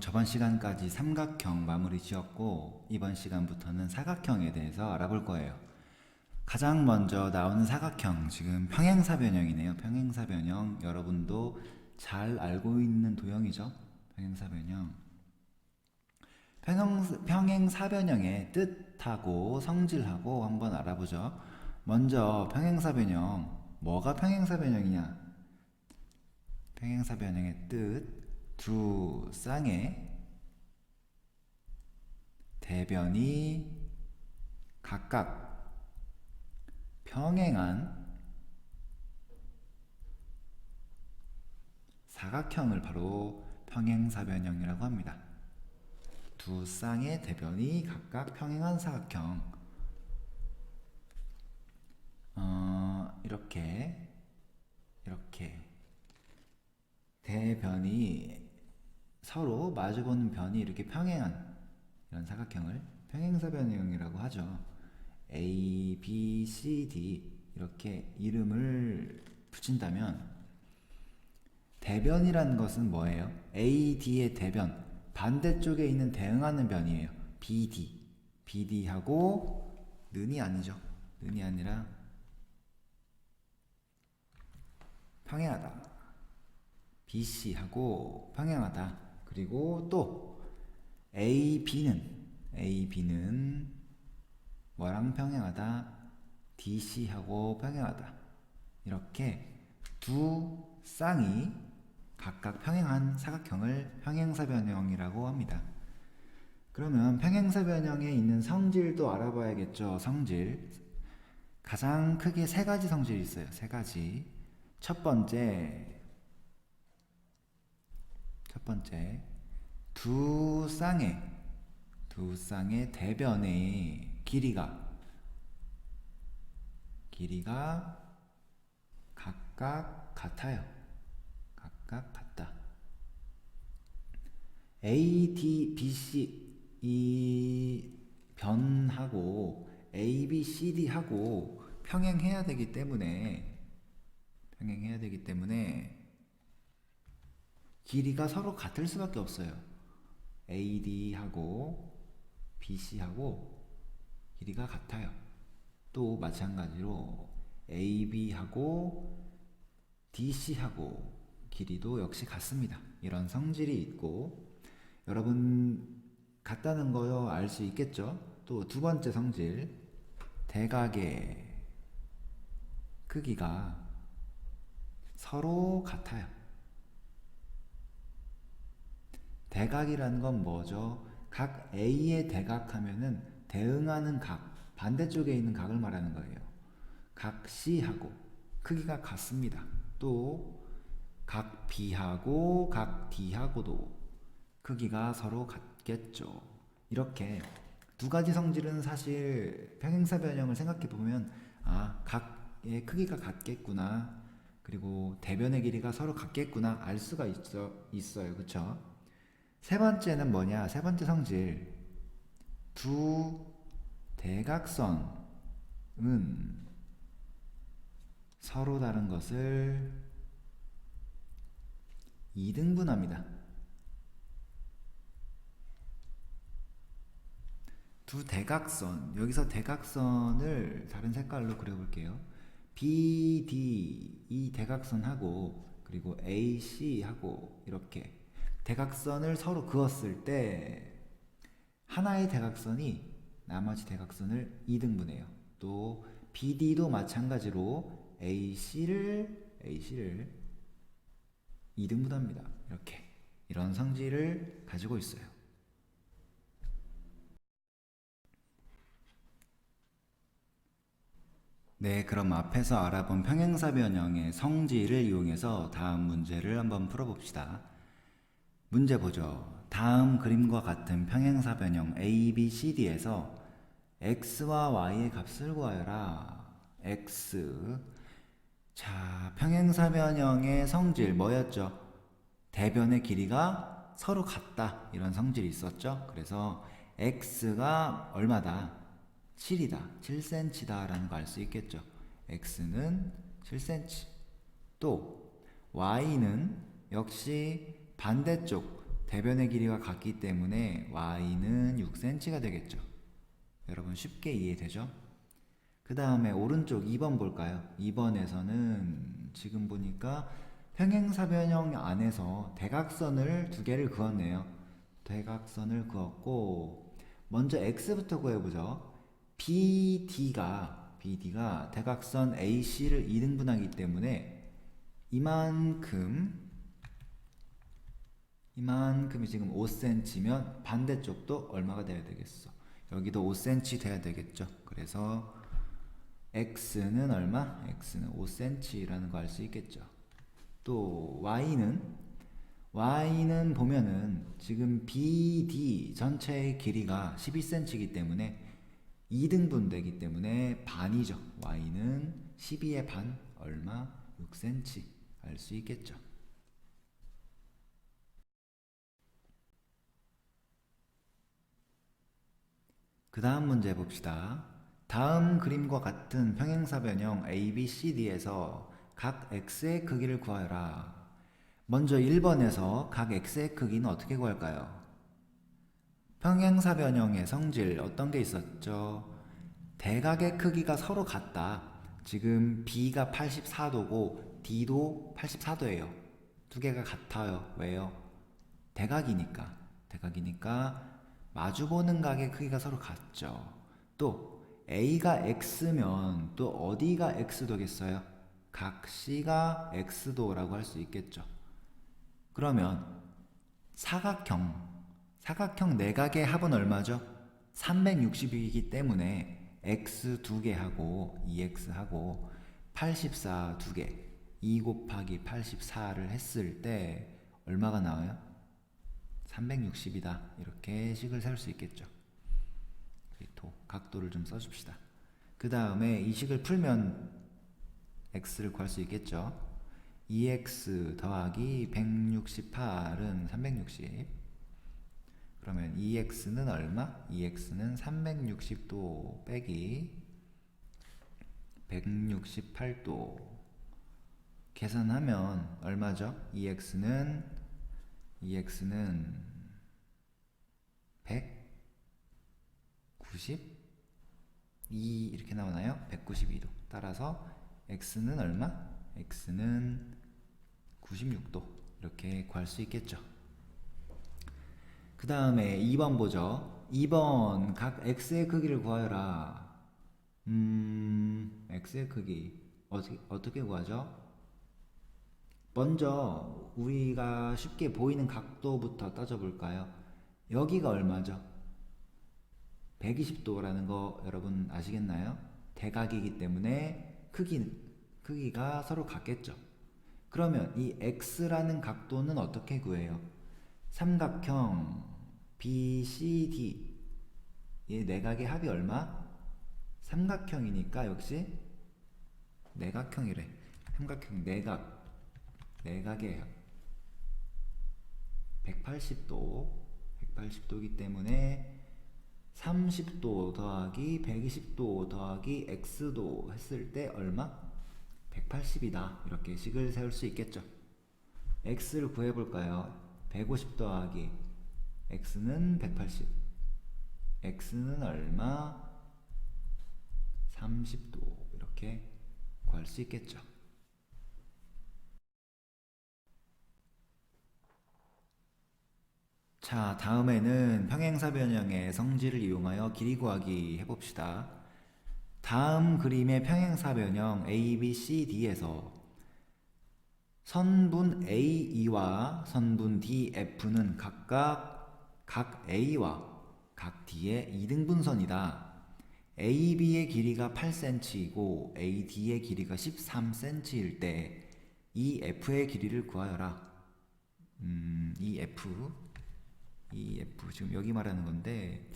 저번 시간까지 삼각형 마무리 지었고 이번 시간부터는 사각형에 대해서 알아볼 거예요. 가장 먼저 나오는 사각형 지금 평행사 변형이네요. 평행사 변형 여러분도 잘 알고 있는 도형이죠. 평행사 변형. 평행, 평행사 변형의 뜻하고 성질하고 한번 알아보죠. 먼저 평행사 변형 뭐가 평행사 변형이냐? 평행사 변형의 뜻 두 쌍의 대변이 각각 평행한 사각형을 바로 평행사변형이라고 합니다. 두 쌍의 대변이 각각 평행한 사각형. 어, 이렇게 이렇게 대변이 서로 마주보는 변이 이렇게 평행한 이런 사각형을 평행사 변형이라고 하죠. A, B, C, D 이렇게 이름을 붙인다면 대변이라는 것은 뭐예요? A, D의 대변 반대쪽에 있는 대응하는 변이에요. B, D BD하고 는이 아니죠. 는이 아니라 평행하다. BC하고 평행하다. 그리고 또 AB는 AB는 뭐랑 평행하다? DC하고 평행하다. 이렇게 두 쌍이 각각 평행한 사각형을 평행사 변형이라고 합니다. 그러면 평행사 변형에 있는 성질도 알아봐야겠죠. 성질. 가장 크게 세 가지 성질이 있어요. 세 가지. 첫 번째, 첫 번째, 두 쌍의, 두 쌍의 대변의 길이가, 길이가 각각 같아요. 각각 같다. A, D, B, C 이 변하고 A, B, C, D하고 평행해야 되기 때문에 평행해야 되기 때문에 길이가 서로 같을 수밖에 없어요. AD하고 BC하고 길이가 같아요. 또 마찬가지로 AB하고 DC하고 길이도 역시 같습니다. 이런 성질이 있고 여러분 같다는 거요 알 수 있겠죠? 또 두 번째 성질 대각의 크기가 서로 같아요. 대각이라는 건 뭐죠? 각 A의 대각 하면은 대응하는 각, 반대쪽에 있는 각을 말하는 거예요. 각 C하고 크기가 같습니다. 또 각 B하고 각 D하고도 크기가 서로 같겠죠. 이렇게 두 가지 성질은 사실 평행사 변형을 생각해 보면 아, 각의 크기가 같겠구나. 그리고 대변의 길이가 서로 같겠구나 알 수가 있어, 있어요. 그쵸? 세 번째는 뭐냐? 세 번째 성질. 두 대각선은 서로 다른 것을 2등분합니다. 두 대각선, 여기서 대각선을 다른 색깔로 그려볼게요. BD 이 대각선하고 그리고 AC하고 이렇게 대각선을 서로 그었을 때 하나의 대각선이 나머지 대각선을 2등분해요. 또 BD도 마찬가지로 AC를 AC를 2등분합니다. 이렇게 이런 성질을 가지고 있어요. 네, 그럼 앞에서 알아본 평행사 변형의 성질을 이용해서 다음 문제를 한번 풀어봅시다. 문제 보죠. 다음 그림과 같은 평행사 변형 A, B, C, D에서 x와 y의 값을 구하여라. x. 자, 평행사 변형의 성질 뭐였죠? 대변의 길이가 서로 같다. 이런 성질이 있었죠. 그래서 x가 얼마다? 7이다. 7cm다. 라는 거알수 있겠죠. x는 7cm. 또 y는 역시 반대쪽 대변의 길이가 같기 때문에 y는 6cm가 되겠죠. 여러분 쉽게 이해되죠? 그 다음에 오른쪽 2번 볼까요? 2번에서는 지금 보니까 평행사변형 안에서 대각선을 두 개를 그었네요. 대각선을 그었고 먼저 x부터 구해보죠. BD가 BD가 대각선 AC를 2등분하기 때문에 이만큼 이만큼이 지금 5cm면 반대쪽도 얼마가 돼야 되겠어? 여기도 5cm 돼야 되겠죠. 그래서 x는 얼마? x는 5cm라는 거 알 수 있겠죠. 또 y는 y는 보면은 지금 BD 전체의 길이가 12cm이기 때문에 2등분 되기 때문에 반이죠. y는 12의 반 얼마? 6cm 알 수 있겠죠. 그 다음 문제 봅시다. 다음 그림과 같은 평행사 변형 ABCD에서 각 x의 크기를 구하여라. 먼저 1번에서 각 x의 크기는 어떻게 구할까요? 평행사 변형의 성질 어떤 게 있었죠? 대각의 크기가 서로 같다. 지금 B가 84도고 D도 84도예요. 두 개가 같아요. 왜요? 대각이니까. 대각이니까 마주보는 각의 크기가 서로 같죠. 또 A가 X면 또 어디가 X도겠어요? 각 C가 X도라고 할 수 있겠죠. 그러면 사각형 사각형 내각의 합은 얼마죠? 360이기 때문에 x 두 개 하고 2x 하고 84 두 개, 2 곱하기 84를 했을 때 얼마가 나와요? 360이다. 이렇게 식을 세울 수 있겠죠. 도, 각도를 좀 써줍시다. 그 다음에 이 식을 풀면 x를 구할 수 있겠죠. 2x 더하기 168은 360. 그러면 2x는 얼마? 2x는 360도 빼기 168도. 계산하면 얼마죠? 2x는 2x는 190 2 이렇게 나오나요? 192도. 따라서 x는 얼마? x는 96도. 이렇게 구할 수 있겠죠. 그 다음에 2번 보죠. 2번 각 x의 크기를 구하여라. 음, x의 크기 어떻게 어떻게 구하죠? 먼저 우리가 쉽게 보이는 각도부터 따져볼까요? 여기가 얼마죠? 120도라는 거 여러분 아시겠나요? 대각이기 때문에 크기, 크기가 서로 같겠죠. 그러면 이 x라는 각도는 어떻게 구해요? 삼각형 BCD 이 내각의 합이 얼마? 삼각형이니까 역시 내각형이래. 삼각형 내각 내각의 합 180도 180도이기 때문에 30도 더하기 120도 더하기 x도 했을 때 얼마? 180이다. 이렇게 식을 세울 수 있겠죠. x를 구해 볼까요? 150 더하기 x는 180. x는 얼마? 30도. 이렇게 구할 수 있겠죠. 자, 다음에는 평행사 변형의 성질을 이용하여 길이 구하기 해봅시다. 다음 그림의 평행사 변형 ABCD에서 선분 AE와 선분 DF는 각각 각 A와 각 D의 2등분선이다. AB의 길이가 8cm이고 AD의 길이가 13cm일 때이 F의 길이를 구하여라. 음, 이 F, 이 F 지금 여기 말하는 건데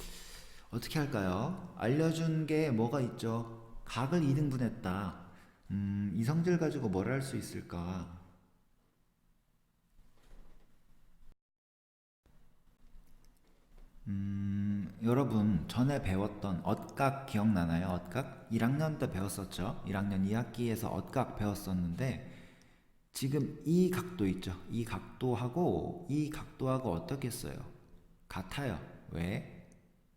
어떻게 할까요? 알려준 게 뭐가 있죠? 각을 2등분했다. 음, 이 성질 가지고 뭘 할 수 있을까? 음, 여러분 전에 배웠던 엇각 기억나나요? 엇각? 1학년 때 배웠었죠. 1학년 2학기에서 엇각 배웠었는데 지금 이 각도 있죠. 이 각도하고 이 각도하고 어떻겠어요? 같아요. 왜?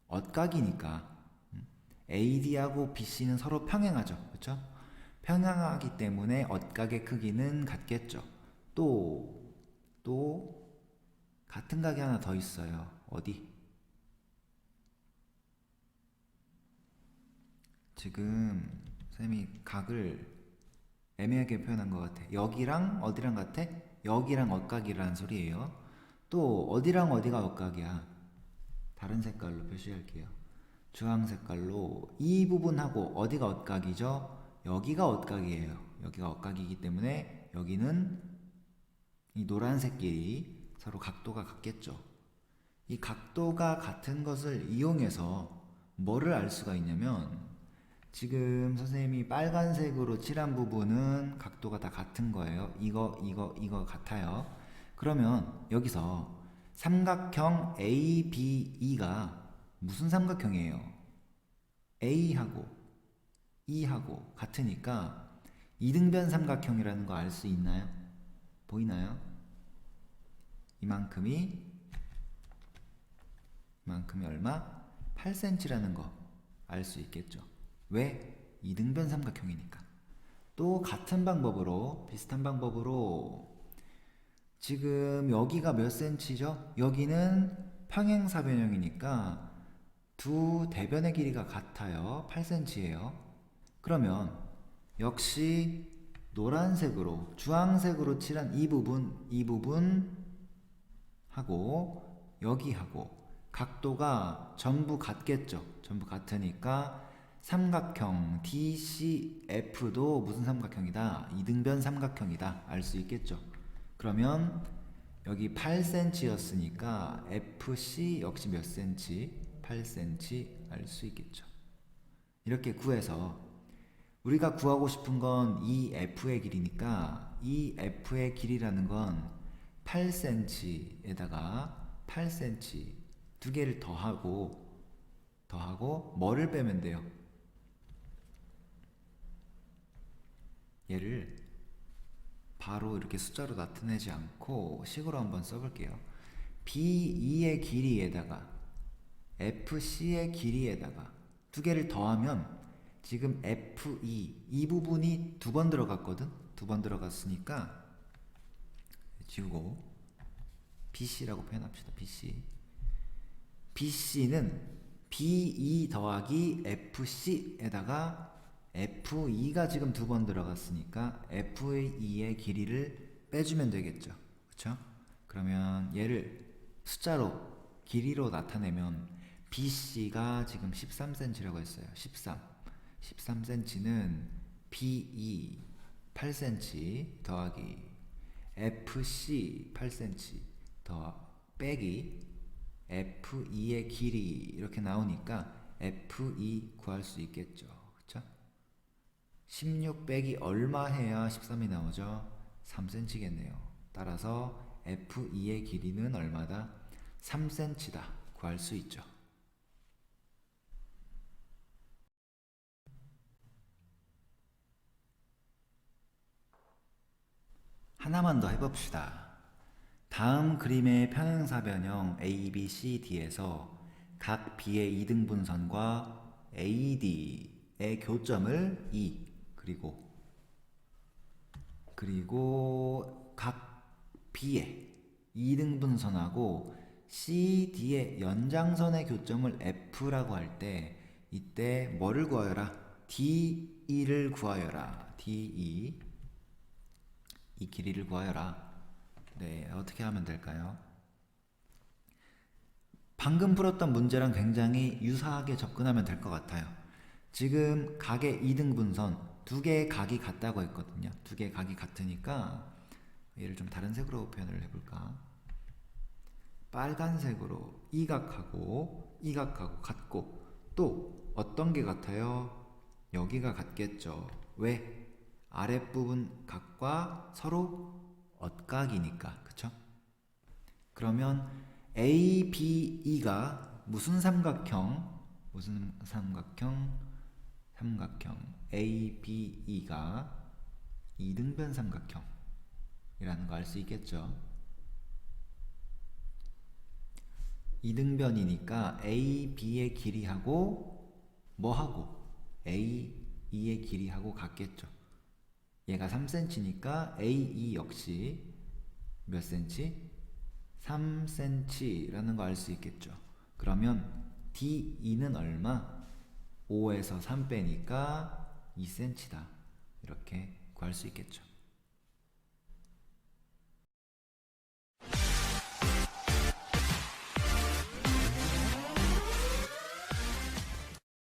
엇각이니까. 음. AD하고 BC는 서로 평행하죠. 그렇죠? 평행하기 때문에 엇각의 크기는 같겠죠. 또, 또, 같은 각이 하나 더 있어요. 어디? 지금 쌤이 각을 애매하게 표현한 것 같아. 여기랑 어디랑 같아? 여기랑 엇각이라는 소리예요. 또 어디랑 어디가 엇각이야? 다른 색깔로 표시할게요. 주황 색깔로 이 부분하고 어디가 엇각이죠? 여기가 엇각이에요. 여기가 엇각이기 때문에 여기는 이 노란색끼리 서로 각도가 같겠죠. 이 각도가 같은 것을 이용해서 뭐를 알 수가 있냐면 지금 선생님이 빨간색으로 칠한 부분은 각도가 다 같은 거예요. 이거, 이거, 이거 같아요. 그러면 여기서 삼각형 ABE가 무슨 삼각형이에요? A하고 E하고 같으니까 이등변 삼각형이라는 거 알 수 있나요? 보이나요? 이만큼이 이만큼이 얼마? 8cm라는 거 알 수 있겠죠. 왜? 이등변 삼각형이니까. 또 같은 방법으로 비슷한 방법으로 지금 여기가 몇 cm죠? 여기는 평행사변형이니까 두 대변의 길이가 같아요. 8cm예요. 그러면 역시 노란색으로 주황색으로 칠한 이 부분 이 부분 하고 여기하고 각도가 전부 같겠죠. 전부 같으니까 삼각형 DCF도 무슨 삼각형이다? 이등변 삼각형이다. 알 수 있겠죠. 그러면 여기 8cm였으니까 FC 역시 몇 cm? 8cm 알 수 있겠죠. 이렇게 구해서 우리가 구하고 싶은 건 이 F의 길이니까 이 F의 길이라는 건 8cm에다가 8cm 두 개를 더하고 더하고 뭐를 빼면 돼요? 얘를 바로 이렇게 숫자로 나타내지 않고 식으로 한번 써볼게요. B2의 길이에다가 FC의 길이에다가 두 개를 더하면 지금 F2 이 부분이 두 번 들어갔거든. 두 번 들어갔으니까 지우고 BC라고 표현합시다. BC. BC는 B2 더하기 FC에다가 F2가 지금 두 번 들어갔으니까 F2의 길이를 빼주면 되겠죠. 그렇죠? 그러면 얘를 숫자로 길이로 나타내면 BC가 지금 13cm라고 했어요. 13. 13cm는 B2 8cm 더하기 FC 8cm 더 빼기 F2의 길이 이렇게 나오니까 F2 구할 수 있겠죠. 그쵸? 16 빼기 얼마 해야 13이 나오죠? 3cm겠네요. 따라서 F2의 길이는 얼마다? 3cm다. 구할 수 있죠. 하나만 더 해봅시다. 다음 그림의 평행사 변형 ABCD에서 각 B의 이등분선과 AD의 교점을 E 그리고 그리고 각 B의 이등분선하고 CD의 연장선의 교점을 F라고 할 때 이때 뭐를 구하여라? DE를 구하여라. DE 이 길이를 구하여라. 네, 어떻게 하면 될까요? 방금 풀었던 문제랑 굉장히 유사하게 접근하면 될 것 같아요. 지금 각의 이등분선 두 개의 각이 같다고 했거든요. 두 개의 각이 같으니까 얘를 좀 다른 색으로 표현을 해볼까? 빨간색으로 이 각하고 이 각하고 같고 또 어떤 게 같아요? 여기가 같겠죠. 왜? 아랫부분 각과 서로 엇각이니까 그쵸? 그러면 ABE가 무슨 삼각형 무슨 삼각형 삼각형 ABE가 이등변 삼각형 이라는 거 알 수 있겠죠. 이등변이니까 A, B의 길이하고 뭐하고 A, E의 길이하고 같겠죠. 얘가 3cm니까 A, E 역시 몇 cm? 3cm라는 거 알 수 있겠죠. 그러면 D, E는 얼마? 5에서 3 빼니까 2cm다. 이렇게 구할 수 있겠죠.